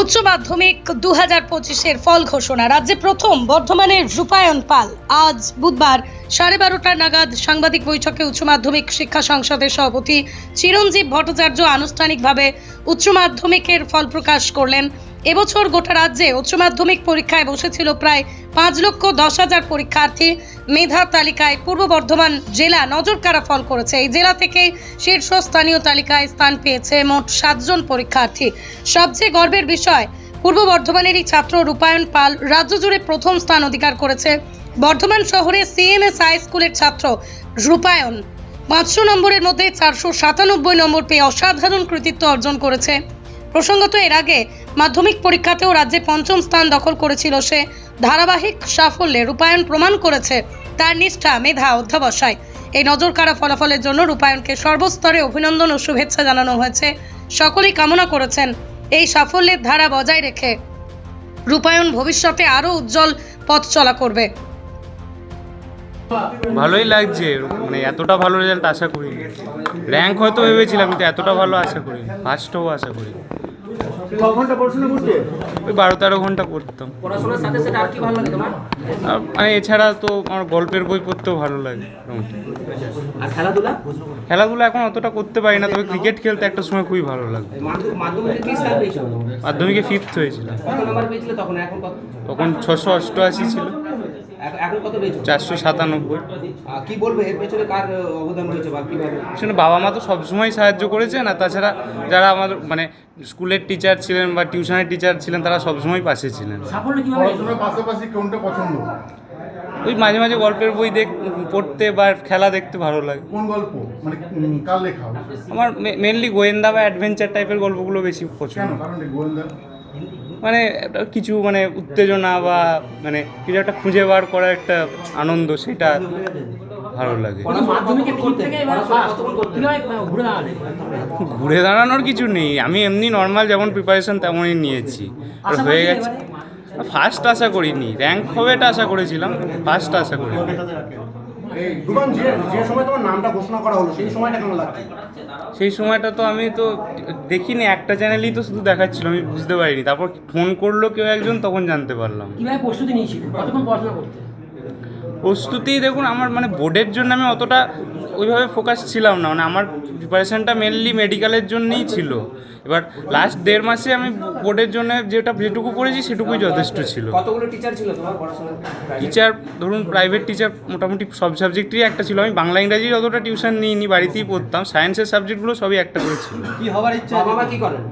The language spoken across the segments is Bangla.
উচ্চ মাধ্যমিক দু হাজার পঁচিশের ফল ঘোষণা। রাজ্যে প্রথম বর্ধমানের রূপায়ণ পাল। আজ বুধবার সাড়ে বারোটা নাগাদ সাংবাদিক বৈঠকে উচ্চ মাধ্যমিক শিক্ষা সংসদের সভাপতি চিরঞ্জীব ভট্টাচার্য আনুষ্ঠানিকভাবে উচ্চ মাধ্যমিকের ফল প্রকাশ করলেন। এবছর গোটা রাজ্যে উচ্চ মাধ্যমিক পরীক্ষায় বসেছিল প্রায় পাঁচ লক্ষ দশ হাজার পরীক্ষার্থী। মেধা তালিকায় পূর্ব বর্ধমান জেলা নজরকাড়া ফল করেছে। এই জেলা থেকে শীর্ষস্থানীয় তালিকায় স্থান পেয়েছে মোট সাতজন পরীক্ষার্থী। সবচেয়ে গর্বের বিষয়, পূর্ব বর্ধমানেরই ছাত্র রূপায়ণ পাল রাজ্য জুড়ে প্রথম স্থান অধিকার করেছে। বর্ধমান শহরে সিএমএস হাই স্কুলের ছাত্র রূপায়ণ পাঁচশো নম্বরের মধ্যে চারশো সাতানব্বই নম্বর পেয়ে অসাধারণ কৃতিত্ব অর্জন করেছে। প্রসঙ্গত এর আগে মাধ্যমিক পরীক্ষাতেও রাজ্যে পঞ্চম স্থান দখল করেছিল সে। ধারাবাহিক সাফল্যে রূপায়ণ প্রমাণ করেছে তার নিষ্ঠা মেধা অধ্যবসায়। এই নজর নজরকাড়া ফলাফলের জন্য রূপায়ণকে সর্বস্তরে অভিনন্দন ও শুভেচ্ছা জানানো হয়েছে। সকলেই কামনা করেছেন এই সাফল্যের ধারা বজায় রেখে রূপায়ণ ভবিষ্যতে আরও উজ্জ্বল পথ চলা করবে। ভালোই লাগছে মানে এতটা ভালো রেজাল্ট আশা করিনি। র্যাঙ্ক হয়তো ভেবেছিলাম, কিন্তু এতটা ভালো আশা করিনি। ফার্স্টও আশা করি। ক ঘণ্টা পড়াশোনা করতে? ওই বারো তেরো ঘণ্টা পড়তাম। পড়াশোনার সাথে সাথে আর কি ভালো লাগে তোমার? মানে এছাড়া তো আমার গল্পের বই পড়তেও ভালো লাগে আর খেলাধুলা? খেলাধুলা এখন অতটা করতে পারি না তবে ক্রিকেট খেলতে একটা সময় খুবই ভালো লাগে। মাধ্যমিকে ফিফথ হয়েছিলাম কত নাম্বার পেয়েছিলে তখন? এখন কত? তখন ছশো অষ্টআশি ছিল। এখন- এখন কত পেয়েছ? চারশো সাতানব্বই। কি বলবে? এর পেছনে কার অবদান রয়েছে বা কীভাবে? আসলে বাবা মা তো সবসময় সাহায্য করেছে না তাছাড়া যারা আমাদের মানে স্কুলের টিচার ছিলেন বা টিউশনের টিচার ছিলেন তারা সবসময় পাশে ছিলেন। পড়াশোনার পাশাপাশি কোনটা পছন্দ? ওই মাঝে মাঝে গল্পের বই দেখ পড়তে বা খেলা দেখতে ভালো লাগে। কোন গল্প? মানে কার লেখা? আমার মেনলি গোয়েন্দা বা অ্যাডভেঞ্চার টাইপের গল্পগুলো বেশি পছন্দ। কারণ গোয়েন্দা? মানে কিছু মানে উত্তেজনা বা মানে কিছু একটা খুঁজে বার করার একটা আনন্দ সেটা ভালো লাগে। ঘুরে দাঁড়ানোর কিছু নেই। আমি এমনি নর্মাল যেমন প্রিপারেশন তেমনই নিয়েছি। আর হয়ে গেছে। ফার্স্ট আশা করিনি। র্যাঙ্ক হবে এটা আশা করেছিলাম। ফার্স্ট আশা করিনি। দুবান যে যে সময় তোমার নামটা ঘোষণা করা হলো সেই সময়টা কেমন লাগছে? সেই সময়টা তো আমি তো দেখিনি একটা চ্যানেলই তো শুধু দেখাচ্ছিল আমি বুঝতে পারিনি। তারপর ফোন করল কেউ একজন তখন জানতে পারলাম। কীভাবে প্রস্তুতি নিয়েছিলে? কতক্ষণ পড়াশোনা করতে? প্রস্তুতি দেখুন আমার মানে বোর্ডের জন্য আমি অতটা ওইভাবে ফোকাস ছিলাম না। মানে আমার প্রিপারেশনটা মেনলি মেডিকেলের জন্যই ছিল। এবার লাস্ট দেড় মাসে আমি বোর্ডের জন্য যেটা যেটুকু করেছি সেটুকুই যথেষ্ট ছিল। কতগুলো টিচার ছিল তোমার পড়াশোনা টিচার ধরুন প্রাইভেট টিচার মোটামুটি সব সাবজেক্টেরই একটা ছিল। আমি বাংলা ইংরাজির অতটা টিউশন নিইনি বাড়িতেই পড়তাম সায়েন্সের সাবজেক্টগুলো সবই একটা করে ছিল। কি হবার ইচ্ছা বাবা মা কি করেন?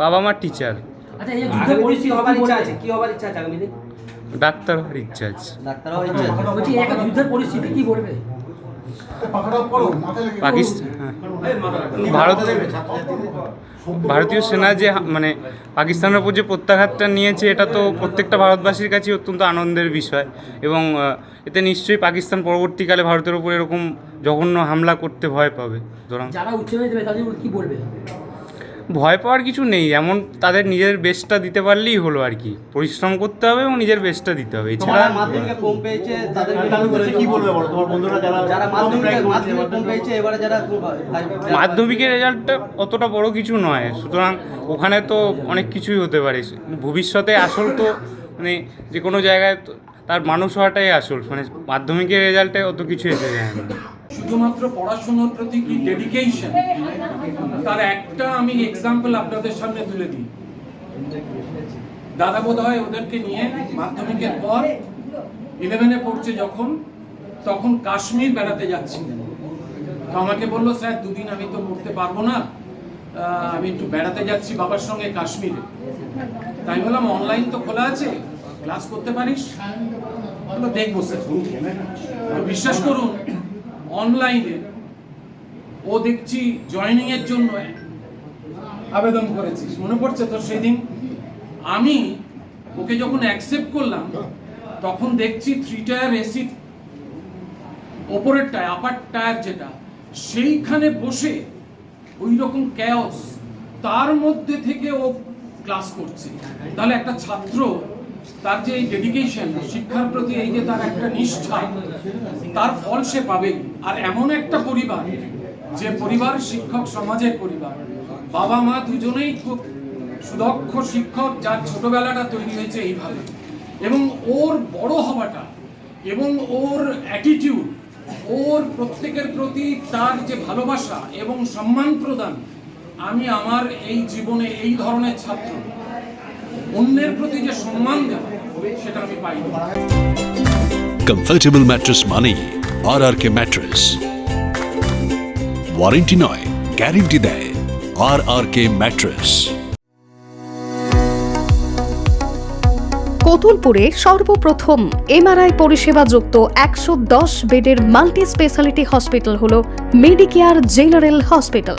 বাবা মার টিচার আচ্ছা এই যে পরিস্থিতি হবার ইচ্ছা আছে কি হবার ইচ্ছা আছে আগামী দিন? ডাক্তার হওয়ার ইচ্ছা আছে। ডাক্তার হওয়ার ইচ্ছা আছে। বলছি একটা যুদ্ধের পরিস্থিতি কি বলবে? পাখাটা পড়ো মাথায় লেগে পাকিস্তান ভারত ভারতীয় সেনা যে মানে পাকিস্তানের উপর যে প্রত্যাঘাতটা নিয়েছে, এটা তো প্রত্যেকটা ভারতবাসীর কাছে অত্যন্ত আনন্দের বিষয়। এবং এতে নিশ্চয়ই পাকিস্তান পরবর্তীকালে ভারতের উপর এরকম জঘন্য হামলা করতে ভয় পাবে। সুতরাং যারা উচ্চ কি বলবে? ভয় পাওয়ার কিছু নেই এমন তাদের নিজের বেস্টটা দিতে পারলেই হলো আর কি। পরিশ্রম করতে হবে এবং নিজের বেস্টটা দিতে হবে। এছাড়া মাধ্যমিকে কম পেয়েছে তাদের কি বলবে বলো? তোমার বন্ধুরা যারা যারা মাধ্যমিকে মাধ্যমিকে কম পেয়েছে এবারে যারা মাধ্যমিকের রেজাল্টটা অতটা বড় কিছু নয়। সুতরাং ওখানে তো অনেক কিছুই হতে পারে। ভবিষ্যতে আসল তো মানে যে কোনো জায়গায় তার মানুষ হওয়াটাই আসল। মানে মাধ্যমিকের রেজাল্টে অত কিছু এসে যায় না। শুধুমাত্র পড়াশোনার প্রতি কি ডেডিকেশন তার একটা আমি এক্সাম্পল আপনাদের সামনে তুলে দিই। দাদা বোধ হয় ওদেরকে নিয়ে মাধ্যমিকের পর ইলেভেনে পড়ছে যখন, তখন কাশ্মীর বেড়াতে যাচ্ছিলেন। তো আমাকে বলল, স্যার, দুদিন আমি তো পড়তে পারব না। আমি একটু বেড়াতে যাচ্ছি বাবার সঙ্গে কাশ্মীরে। তাই বললাম অনলাইন তো খোলা আছে ক্লাস করতে পারিস? দেখব, স্যার। বিশ্বাস করুন অনলাইনে ও দেখছি জয়েনিং এর জন্য আবেদন করেছিস মনে পড়ছে তো সেদিন? আমি ওকে যখন অ্যাকসেপ্ট করলাম, তখন দেখছি থ্রি টায়ার এসি ওপরের টায়ার আপার টায়ার যেটা, সেইখানে বসে ওই রকম ক্যাওস তার মধ্যে থেকে ও ক্লাস করছে। তাহলে একটা ছাত্র তার যে এই ডেডিকেশন শিক্ষার প্রতি এই যে তার একটা নিষ্ঠা, তার ফল সে পাবে আর এমন একটা পরিবার, যে পরিবার শিক্ষক সমাজের পরিবার, বাবা মা দুজনেই খুব সুদক্ষ শিক্ষক যার ছোটবেলাটা তৈরি হয়েছে এইভাবে। এবং ওর বড় হওয়াটা এবং ওর অ্যাটিটিউড ওর প্রত্যেকের প্রতি তার যে ভালোবাসা এবং সম্মান প্রদান, আমি আমার এই জীবনে এই ধরনের ছাত্র। অন্যের প্রতি যে সম্মান দেওয়া সেটা আমি পাইনি। কমফর্টেবল ম্যাট্রেস মানেই আর আর কে ম্যাট্রেস ওয়ারেন্টি নয় গ্যারেন্টি দেয় আর আর কে ম্যাট্রেস কতুলপুরে সর্বপ্রথম এমআরআই পরিষেবা যুক্ত একশো দশ বেডের মাল্টি স্পেশালিটি হসপিটাল হল মেডিকেয়ার জেনারেল হসপিটাল